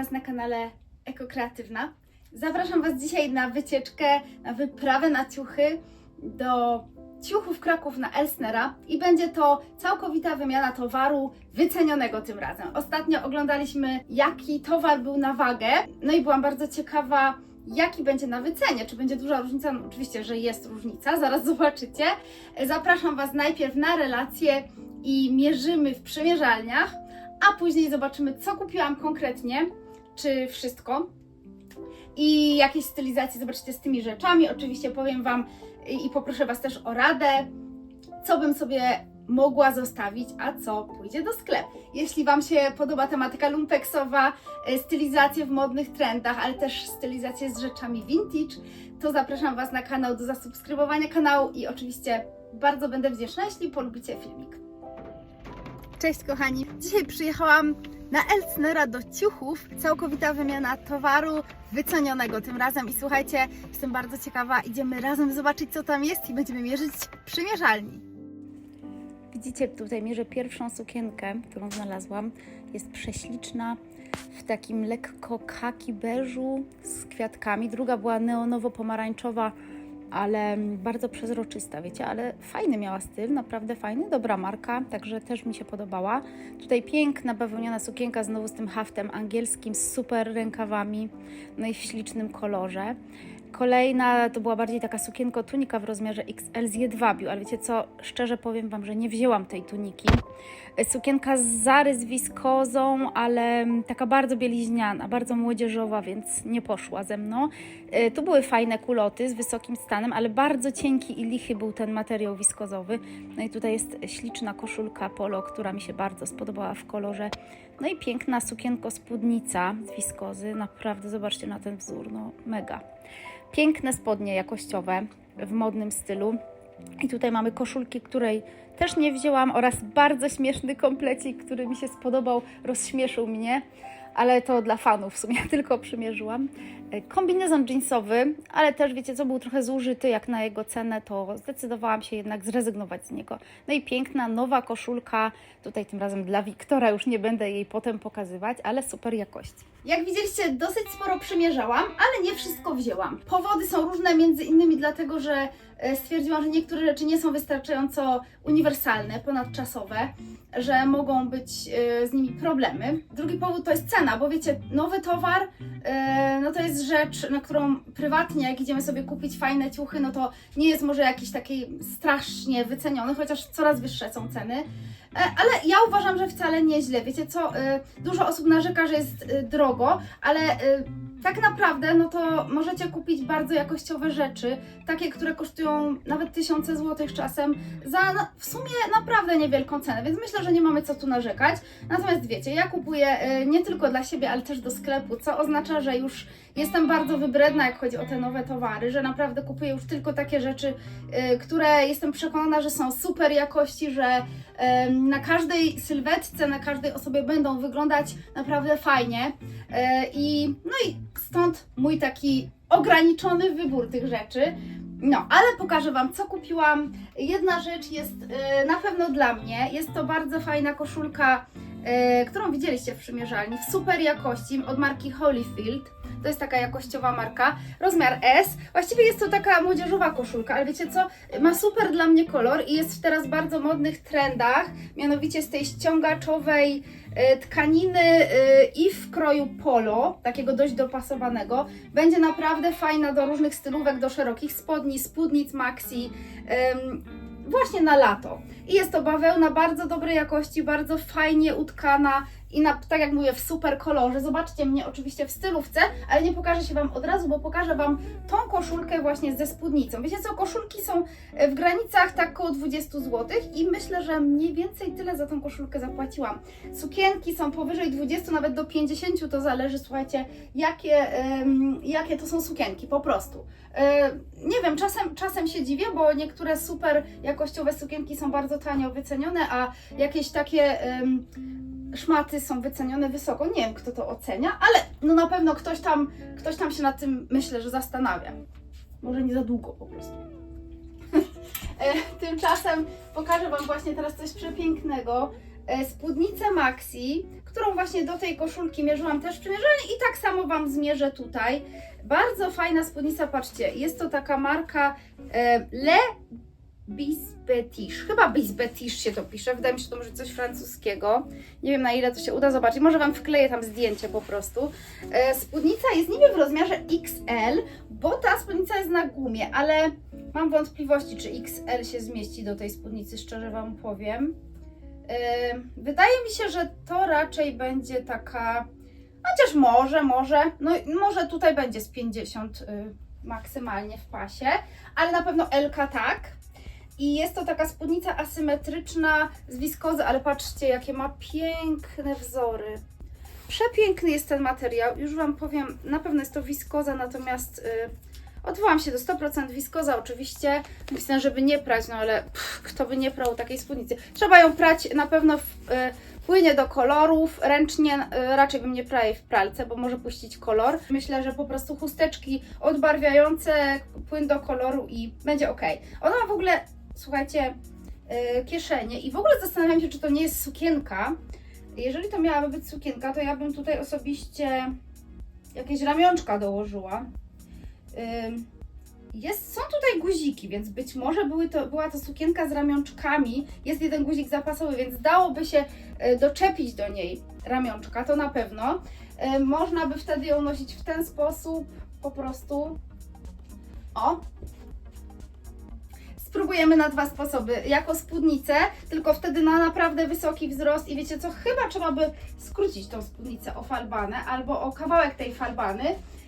Was na kanale Ekokreatywna. Zapraszam Was dzisiaj na wycieczkę, na wyprawę na ciuchy do ciuchów Kraków na Elsnera i będzie to całkowita wymiana towaru wycenionego tym razem. Ostatnio oglądaliśmy jaki towar był na wagę, no i byłam bardzo ciekawa jaki będzie na wycenie, czy będzie duża różnica, no oczywiście, że jest różnica, zaraz zobaczycie. Zapraszam Was najpierw na relacje i mierzymy w przymierzalniach, a później zobaczymy, co kupiłam konkretnie, czy wszystko i jakieś stylizacje zobaczycie z tymi rzeczami. Oczywiście powiem Wam i poproszę Was też o radę, co bym sobie mogła zostawić, a co pójdzie do sklepu. Jeśli Wam się podoba tematyka lumpeksowa, e, stylizacje w modnych trendach, ale też stylizacje z rzeczami vintage, to zapraszam Was na kanał do zasubskrybowania kanału i oczywiście bardzo będę wdzięczna, jeśli polubicie filmik. Cześć kochani! Dzisiaj przyjechałam na Elsnera do ciuchów. Całkowita wymiana towaru wycenionego tym razem. I słuchajcie, jestem bardzo ciekawa. Idziemy razem zobaczyć, co tam jest i będziemy mierzyć przymierzalni. Widzicie, tutaj mierzę pierwszą sukienkę, którą znalazłam. Jest prześliczna w takim lekko kaki beżu z kwiatkami. Druga była neonowo-pomarańczowa, ale bardzo przezroczysta, wiecie, ale fajny miała styl, naprawdę fajny, dobra marka, także też mi się podobała. Tutaj piękna bawełniana sukienka znowu z tym haftem angielskim, z super rękawami, no i w ślicznym kolorze. Kolejna to była bardziej taka sukienko tunika w rozmiarze XL z jedwabiu, ale wiecie co, szczerze powiem Wam, że nie wzięłam tej tuniki. Sukienka z Zary z wiskozą, ale taka bardzo bieliźniana, bardzo młodzieżowa, więc nie poszła ze mną. E, Tu były fajne kuloty z wysokim stanem, ale bardzo cienki i lichy był ten materiał wiskozowy. No i tutaj jest śliczna koszulka polo, która mi się bardzo spodobała w kolorze. No i piękna sukienko spódnica z wiskozy. Naprawdę zobaczcie na ten wzór, no mega. Piękne spodnie jakościowe w modnym stylu. I tutaj mamy koszulki, której też nie wzięłam oraz bardzo śmieszny komplecik, który mi się spodobał, rozśmieszył mnie, ale to dla fanów w sumie tylko przymierzyłam. E, Kombinezon jeansowy, ale też wiecie co, był trochę zużyty jak na jego cenę, to zdecydowałam się jednak zrezygnować z niego. No i piękna, nowa koszulka, tutaj tym razem dla Wiktora, już nie będę jej potem pokazywać, ale super jakości. Jak widzieliście, dosyć sporo przymierzałam, ale nie wszystko wzięłam. Powody są różne, między innymi dlatego, że stwierdziłam, że niektóre rzeczy nie są wystarczająco uniwersalne, ponadczasowe, że mogą być e, z nimi problemy. Drugi powód to jest cena, bo wiecie, nowy towar, e, no to jest rzecz, na którą prywatnie, jak idziemy sobie kupić fajne ciuchy, no to nie jest może jakiś taki strasznie wyceniony, chociaż coraz wyższe są ceny. E, Ale ja uważam, że wcale nieźle. Wiecie co, e, dużo osób narzeka, że jest e, drogo, ale e, tak naprawdę, no to możecie kupić bardzo jakościowe rzeczy, takie, które kosztują nawet tysiące złotych czasem, za w sumie naprawdę niewielką cenę, więc myślę, że nie mamy co tu narzekać. Natomiast wiecie, ja kupuję e, nie tylko dla siebie, ale też do sklepu, co oznacza, że już jestem bardzo wybredna, jak chodzi o te nowe towary, że naprawdę kupuję już tylko takie rzeczy, e, które jestem przekonana, że są super jakości, że na każdej sylwetce, na każdej osobie będą wyglądać naprawdę fajnie. E, I no i stąd mój taki ograniczony wybór tych rzeczy. No, ale pokażę Wam, co kupiłam. Jedna rzecz jest e, na pewno dla mnie. Jest to bardzo fajna koszulka, którą widzieliście w przymierzalni, w super jakości od marki Holyfield. To jest taka jakościowa marka. Rozmiar S. Właściwie jest to taka młodzieżowa koszulka, ale wiecie co? Ma super dla mnie kolor i jest teraz w bardzo modnych trendach, mianowicie z tej ściągaczowej e, tkaniny e, i w kroju polo, takiego dość dopasowanego. Będzie naprawdę fajna do różnych stylówek, do szerokich spodni, spódnic maxi. Właśnie na lato. I jest to bawełna bardzo dobrej jakości, bardzo fajnie utkana i na, tak jak mówię, w super kolorze. Zobaczcie mnie oczywiście w stylówce, ale nie pokażę się Wam od razu, bo pokażę Wam tą koszulkę właśnie ze spódnicą. Wiecie co, koszulki są e, w granicach tak około 20 zł i myślę, że mniej więcej tyle za tą koszulkę zapłaciłam. Sukienki są powyżej 20, nawet do 50, to zależy, słuchajcie, jakie, jakie to są sukienki, po prostu. E, nie wiem, czasem, czasem się dziwię, bo niektóre super jakościowe sukienki są bardzo tanio wycenione, a jakieś takie em, szmaty są wycenione wysoko. Nie wiem, kto to ocenia, ale no na pewno ktoś tam, ktoś tam się nad tym, myślę, że zastanawia. Może nie za długo po prostu. E, Tymczasem pokażę Wam właśnie teraz coś przepięknego. e, spódnicę Maxi, którą właśnie do tej koszulki mierzyłam też w i tak samo Wam zmierzę tutaj. Bardzo fajna spódnica, patrzcie, jest to taka marka e, Le Bisbetish. Chyba Bisbetish się to pisze, wydaje mi się, że to może coś francuskiego. Nie wiem na ile to się uda zobaczyć, może Wam wkleję tam zdjęcie po prostu. E, spódnica jest niby w rozmiarze XL, bo ta spódnica jest na gumie, ale mam wątpliwości, czy XL się zmieści do tej spódnicy, szczerze Wam powiem. E, Wydaje mi się, że to raczej będzie taka, chociaż może, może, no może tutaj będzie z 50 y, maksymalnie w pasie, ale na pewno LK tak. I jest to taka spódnica asymetryczna z wiskozy, ale patrzcie, jakie ma piękne wzory. Przepiękny jest ten materiał. Już Wam powiem, na pewno jest to wiskoza, natomiast y, odwołam się do 100% wiskoza oczywiście. Myślę, żeby nie prać, no ale pff, kto by nie prał takiej spódnicy. Trzeba ją prać na pewno w y, płynie do kolorów, ręcznie y, raczej bym nie prała jej w pralce, bo może puścić kolor. Myślę, że po prostu chusteczki odbarwiające, płyn do koloru i będzie ok. Ona w ogóle, słuchajcie, y, kieszenie i w ogóle zastanawiam się, czy to nie jest sukienka. Jeżeli to miałaby być sukienka, to ja bym tutaj osobiście jakieś ramionczka dołożyła. Jest, są tutaj guziki, więc być może były to, była to sukienka z ramionczkami. Jest jeden guzik zapasowy, więc dałoby się y, doczepić do niej ramionczka, to na pewno. Y, Można by wtedy ją nosić w ten sposób, po prostu. O, spróbujemy na dwa sposoby. Jako spódnicę, tylko wtedy na naprawdę wysoki wzrost i wiecie co, chyba trzeba by skrócić tą spódnicę o falbanę albo o kawałek tej falbany.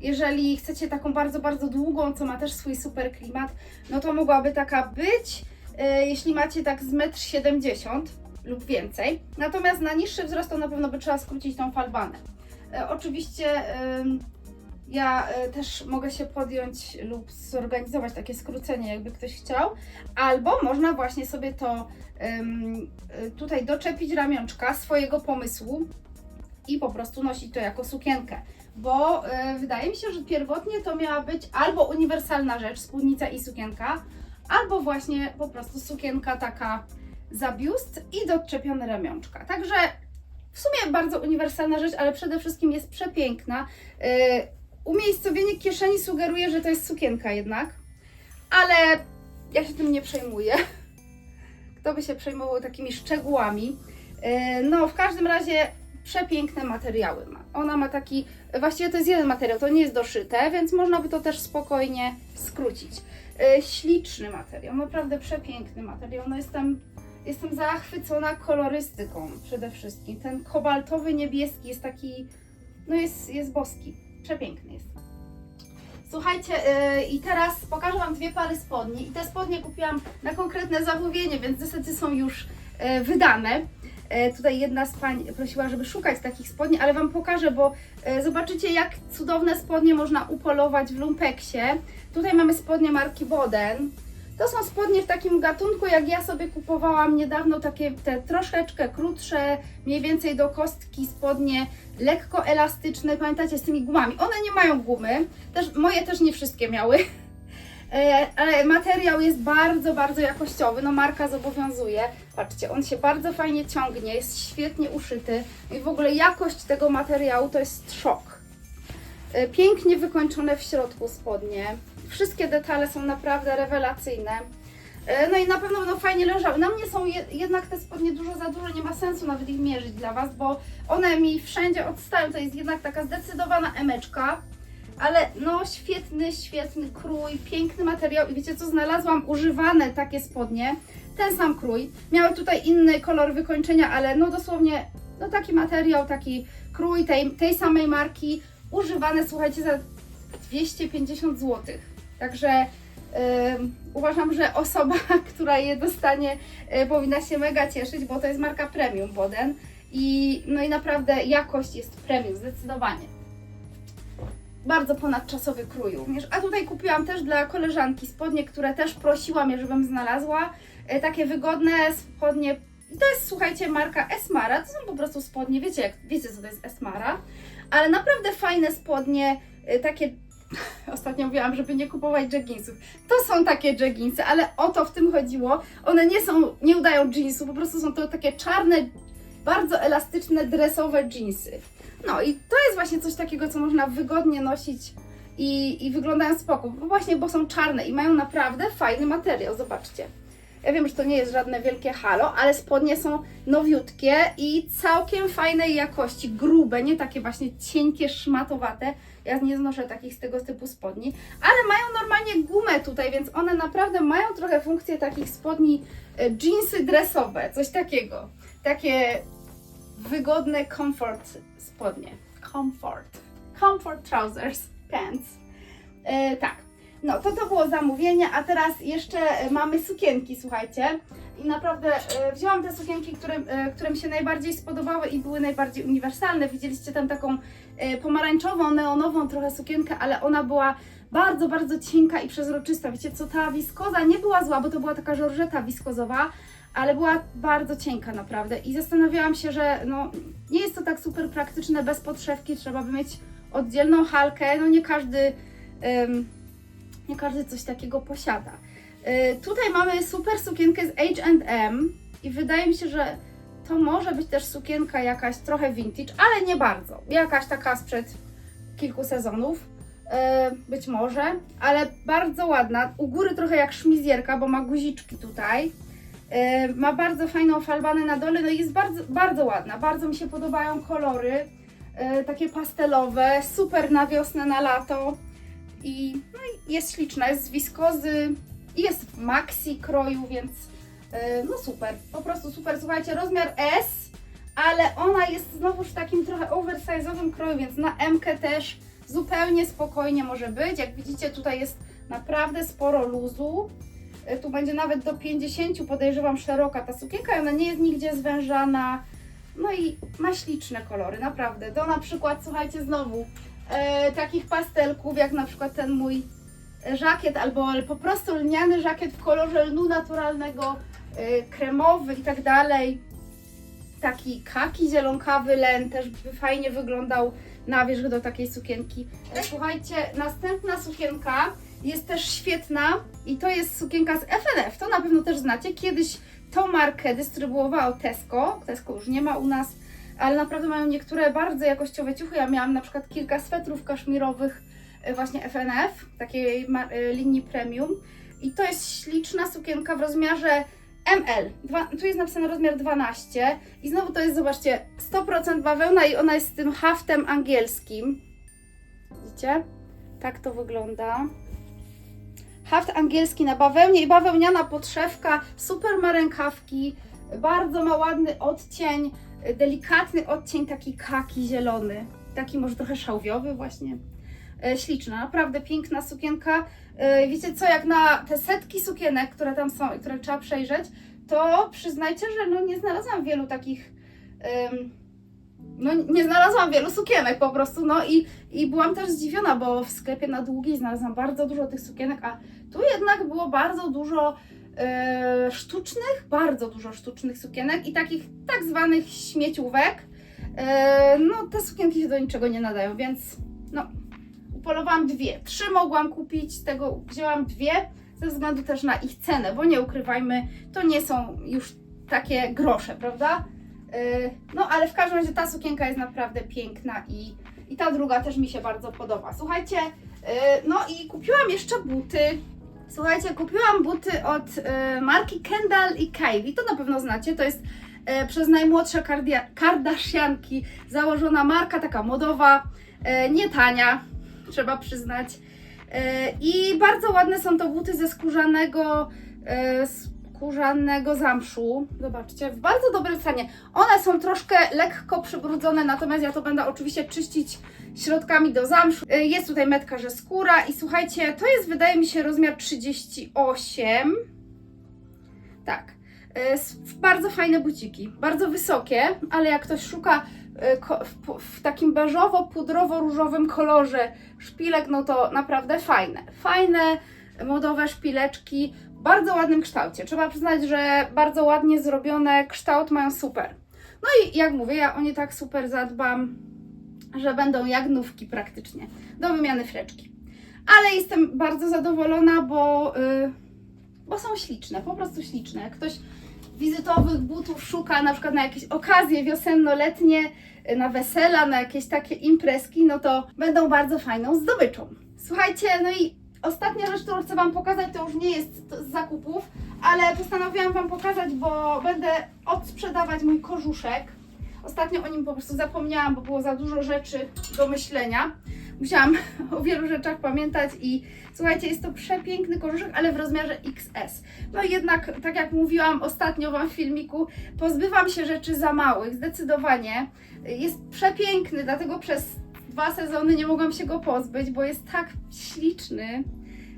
Jeżeli chcecie taką bardzo, bardzo długą, co ma też swój super klimat, no to mogłaby taka być, e, jeśli macie tak z 1,70 m lub więcej. Natomiast na niższy wzrost to na pewno by trzeba skrócić tą falbanę. E, Oczywiście ja e, też mogę się podjąć lub zorganizować takie skrócenie, jakby ktoś chciał. Albo można właśnie sobie to y, tutaj doczepić ramionczka swojego pomysłu i po prostu nosić to jako sukienkę. Bo y, wydaje mi się, że pierwotnie to miała być albo uniwersalna rzecz, spódnica i sukienka, albo właśnie po prostu sukienka taka za biust i doczepione ramionczka. Także w sumie bardzo uniwersalna rzecz, ale przede wszystkim jest przepiękna. Umiejscowienie kieszeni sugeruje, że to jest sukienka jednak, ale ja się tym nie przejmuję. Kto by się przejmował takimi szczegółami? E, No, w każdym razie przepiękne materiały ma. Ona ma taki, właściwie to jest jeden materiał, to nie jest doszyte, więc można by to też spokojnie skrócić. E, Śliczny materiał, naprawdę przepiękny materiał. No jestem, jestem zachwycona kolorystyką przede wszystkim. Ten kobaltowy niebieski jest taki, no jest, jest boski. Przepiękny jest. Słuchajcie, yy, i teraz pokażę Wam dwie pary spodni. I te spodnie kupiłam na konkretne zamówienie, więc niestety są już yy, wydane. Yy, tutaj jedna z pań prosiła, żeby szukać takich spodni, ale Wam pokażę, bo yy, zobaczycie, jak cudowne spodnie można upolować w lumpeksie. Tutaj mamy spodnie marki Boden. To są spodnie w takim gatunku, jak ja sobie kupowałam niedawno, takie te troszeczkę krótsze, mniej więcej do kostki spodnie, lekko elastyczne, pamiętacie, z tymi gumami. One nie mają gumy, też, moje też nie wszystkie miały, E, ale materiał jest bardzo, bardzo jakościowy, no marka zobowiązuje. Patrzcie, on się bardzo fajnie ciągnie, jest świetnie uszyty i w ogóle jakość tego materiału to jest szok. E, Pięknie wykończone w środku spodnie. Wszystkie detale są naprawdę rewelacyjne. E, No i na pewno będą fajnie leżały. Na mnie są je, jednak te spodnie dużo za duże, nie ma sensu nawet ich mierzyć dla Was, bo one mi wszędzie odstają. To jest jednak taka zdecydowana emeczka. Ale no świetny, świetny krój, piękny materiał i wiecie co, znalazłam używane takie spodnie, ten sam krój. Miały tutaj inny kolor wykończenia, ale no dosłownie no taki materiał, taki krój tej, tej samej marki, używane słuchajcie za 250 zł. Także ym, uważam, że osoba, która je dostanie y, powinna się mega cieszyć, bo to jest marka premium Boden i no i naprawdę jakość jest premium, zdecydowanie bardzo ponadczasowy krój również. A tutaj kupiłam też dla koleżanki spodnie, które też prosiła mnie, żebym znalazła. E, takie wygodne spodnie. To jest, słuchajcie, marka Esmara. To są po prostu spodnie, wiecie, jak, wiecie co to jest Esmara. Ale naprawdę fajne spodnie, e, takie... Ostatnio mówiłam, żeby nie kupować jogginsów. To są takie jogginsy, ale o to w tym chodziło. One nie są, nie udają jeansu, po prostu są to takie czarne bardzo elastyczne, dresowe jeansy. No i to jest właśnie coś takiego, co można wygodnie nosić i, i wyglądają spoko, bo właśnie, bo są czarne i mają naprawdę fajny materiał, zobaczcie. Ja wiem, że to nie jest żadne wielkie halo, ale spodnie są nowiutkie i całkiem fajnej jakości, grube, nie takie właśnie cienkie, szmatowate. Ja nie znoszę takich z tego typu spodni, ale mają normalnie gumę tutaj, więc one naprawdę mają trochę funkcję takich spodni jeansy dresowe, coś takiego. Takie wygodne comfort spodnie. Comfort. Comfort trousers, pants. E, tak. No, to to było zamówienie, a teraz jeszcze e, mamy sukienki, słuchajcie. I naprawdę e, wzięłam te sukienki, które, które mi się najbardziej spodobały i były najbardziej uniwersalne. Widzieliście tam taką e, pomarańczową, neonową trochę sukienkę, ale ona była bardzo, bardzo cienka i przezroczysta. Wiecie co, ta wiskoza nie była zła, bo to była taka żorżeta wiskozowa, ale była bardzo cienka naprawdę i zastanawiałam się, że no, nie jest to tak super praktyczne bez podszewki, trzeba by mieć oddzielną halkę, no nie każdy, nie każdy coś takiego posiada. Y, tutaj mamy super sukienkę z H&M i wydaje mi się, że to może być też sukienka jakaś trochę vintage, ale nie bardzo. Jakaś taka sprzed kilku sezonów. y, Być może, ale bardzo ładna. U góry trochę jak szmizjerka, bo ma guziczki tutaj. Y, Ma bardzo fajną falbanę na dole, no i jest bardzo, bardzo ładna. Bardzo mi się podobają kolory. Takie pastelowe, super na wiosnę, na lato. I, no jest śliczna, jest z wiskozy i jest w maxi kroju, więc y, no super, po prostu super. Słuchajcie, rozmiar S, ale ona jest znowu w takim trochę oversize'owym kroju, więc na M też zupełnie spokojnie może być. Jak widzicie, tutaj jest naprawdę sporo luzu. Y, Tu będzie nawet do 50, podejrzewam, szeroka ta sukienka ona nie jest nigdzie zwężana. No i ma śliczne kolory, naprawdę. Do na przykład, słuchajcie, znowu e, takich pastelków, jak na przykład ten mój żakiet, albo po prostu lniany żakiet w kolorze lnu naturalnego, e, kremowy i tak dalej. Taki kaki zielonkawy len też by fajnie wyglądał na wierzch do takiej sukienki. E, Słuchajcie, następna sukienka jest też świetna i to jest sukienka z FNF. To na pewno też znacie. Kiedyś tą markę dystrybuowało Tesco. Tesco już nie ma u nas, ale naprawdę mają niektóre bardzo jakościowe ciuchy. Ja miałam na przykład kilka swetrów kaszmirowych e, właśnie FNF, takiej e, linii premium. I to jest śliczna sukienka w rozmiarze ML. Dwa, tu jest napisane rozmiar 12 i znowu to jest, zobaczcie, 100% bawełna i ona jest z tym haftem angielskim. Widzicie? Tak to wygląda. Haft angielski na bawełnie i bawełniana podszewka, super ma rękawki, bardzo ma ładny odcień, delikatny odcień taki kaki zielony, taki może trochę szałwiowy właśnie. E, Śliczna, naprawdę piękna sukienka. E, Wiecie co, jak na te setki sukienek, które tam są i które trzeba przejrzeć, to przyznajcie, że no nie znalazłam wielu takich. no nie znalazłam wielu sukienek po prostu, no i, i byłam też zdziwiona, bo w sklepie na długiej znalazłam bardzo dużo tych sukienek, a tu jednak było bardzo dużo e, sztucznych, bardzo dużo sztucznych sukienek i takich tak zwanych śmieciówek. E, no te sukienki się do niczego nie nadają, więc no upolowałam dwie. Trzy mogłam kupić, tego wzięłam dwie ze względu też na ich cenę, bo nie ukrywajmy, to nie są już takie grosze, prawda? Yy, No ale w każdym razie ta sukienka jest naprawdę piękna i, i ta druga też mi się bardzo podoba. Słuchajcie, no i kupiłam jeszcze buty. Słuchajcie, kupiłam buty od yy, marki Kendall i Kylie. To na pewno znacie, to jest yy, przez najmłodsze Kardashianki założona marka, taka modowa, yy, nie tania, trzeba przyznać. Yy, I bardzo ładne są to buty ze skórzanego, yy, skórzanego zamszu. Zobaczcie, w bardzo dobrym stanie. One są troszkę lekko przybrudzone, natomiast ja to będę oczywiście czyścić środkami do zamszu. Y, Jest tutaj metka, że skóra i słuchajcie, to jest wydaje mi się rozmiar 38. Tak. Y, Bardzo fajne buciki, bardzo wysokie, ale jak ktoś szuka y, w, takim beżowo-pudrowo-różowym kolorze szpilek, no to naprawdę fajne. Fajne, modowe szpileczki, bardzo ładnym kształcie. Trzeba przyznać, że bardzo ładnie zrobione, kształt mają super. No i jak mówię, ja o nie tak super zadbam, że będą jak nówki praktycznie, do wymiany freczki. Ale jestem bardzo zadowolona, bo, y, bo są śliczne, po prostu śliczne. Jak ktoś wizytowych butów szuka na przykład na jakieś okazje wiosenno-letnie, y, na wesela, na jakieś takie imprezki, no to będą bardzo fajną zdobyczą. Słuchajcie, no i ostatnia rzecz, którą chcę Wam pokazać, to już nie jest z zakupów, ale postanowiłam Wam pokazać, bo będę odsprzedawać mój korzuszek. Ostatnio o nim po prostu zapomniałam, bo było za dużo rzeczy do myślenia. Musiałam o wielu rzeczach pamiętać i słuchajcie, jest to przepiękny korzuszek, ale w rozmiarze XS. No i jednak, tak jak mówiłam ostatnio Wam w filmiku, pozbywam się rzeczy za małych, zdecydowanie. Jest przepiękny, dlatego przez dwa sezony nie mogłam się go pozbyć, bo jest tak śliczny,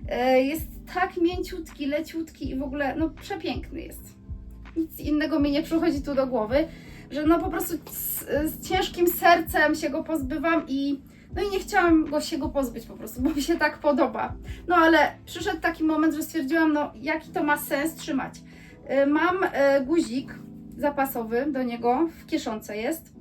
e, jest tak mięciutki, leciutki i w ogóle, no przepiękny jest. Nic innego mi nie przychodzi tu do głowy, że no po prostu z, z ciężkim sercem się go pozbywam i no i nie chciałam go się go pozbyć po prostu, bo mi się tak podoba. No ale przyszedł taki moment, że stwierdziłam, no jaki to ma sens trzymać. Y, Mam y, guzik zapasowy do niego, w kieszonce jest.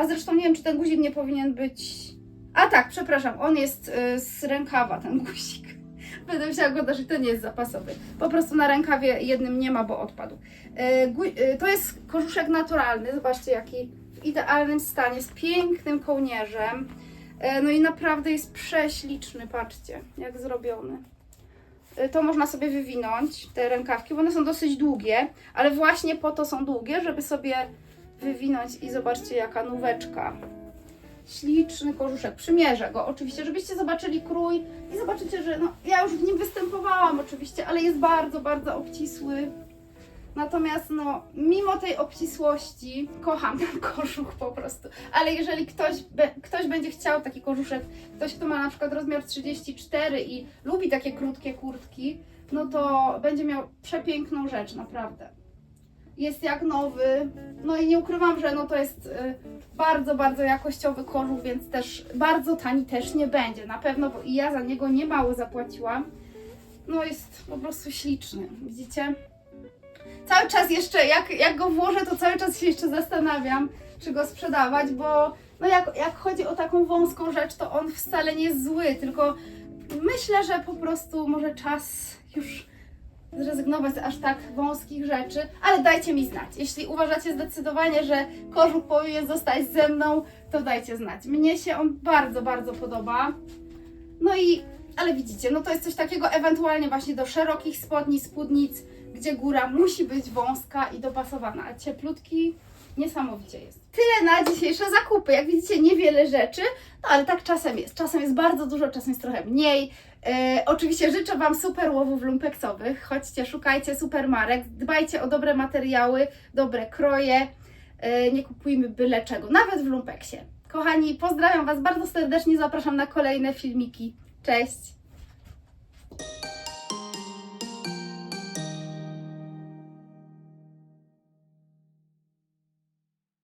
A zresztą nie wiem, czy ten guzik nie powinien być... A tak, przepraszam, on jest y, z rękawa, ten guzik. Będę musiała go dać, nie jest zapasowy. Po prostu na rękawie jednym nie ma, bo odpadł. Y, y, To jest korzuszek naturalny, zobaczcie jaki w idealnym stanie, z pięknym kołnierzem. No i naprawdę jest prześliczny, patrzcie, jak zrobiony. To można sobie wywinąć, te rękawki, bo one są dosyć długie, ale właśnie po to są długie, żeby sobie wywinąć i zobaczcie jaka nóweczka. Śliczny korzuszek, przymierzę go oczywiście, żebyście zobaczyli krój i zobaczycie, że no, ja już w nim występowałam oczywiście, ale jest bardzo, bardzo obcisły. Natomiast no, mimo tej obcisłości kocham ten kożuch po prostu. Ale jeżeli ktoś, be, ktoś będzie chciał taki kożuszek, ktoś kto ma na przykład rozmiar 34 i lubi takie krótkie kurtki, no to będzie miał przepiękną rzecz, naprawdę. Jest jak nowy, no i nie ukrywam, że no to jest y, bardzo, bardzo jakościowy kożuch, więc też bardzo tani też nie będzie, na pewno, bo i ja za niego nie mało zapłaciłam. No jest po prostu śliczny, widzicie? cały czas jeszcze, jak, jak go włożę, to cały czas się jeszcze zastanawiam, czy go sprzedawać, bo no jak, jak chodzi o taką wąską rzecz, to on wcale nie jest zły, tylko myślę, że po prostu może czas już zrezygnować z aż tak wąskich rzeczy, ale dajcie mi znać. Jeśli uważacie zdecydowanie, że kożuch powinien zostać ze mną, to dajcie znać. Mnie się on bardzo, bardzo podoba. No i, ale widzicie, no to jest coś takiego ewentualnie właśnie do szerokich spodni, spódnic, gdzie góra musi być wąska i dopasowana, a cieplutki niesamowicie jest. Tyle na dzisiejsze zakupy. Jak widzicie, niewiele rzeczy, no ale tak czasem jest. Czasem jest bardzo dużo, czasem jest trochę mniej. E, oczywiście życzę Wam super łowów lumpeksowych. Chodźcie, szukajcie super marek, dbajcie o dobre materiały, dobre kroje. E, nie kupujmy byle czego, nawet w lumpeksie. Kochani, pozdrawiam Was bardzo serdecznie, zapraszam na kolejne filmiki. Cześć!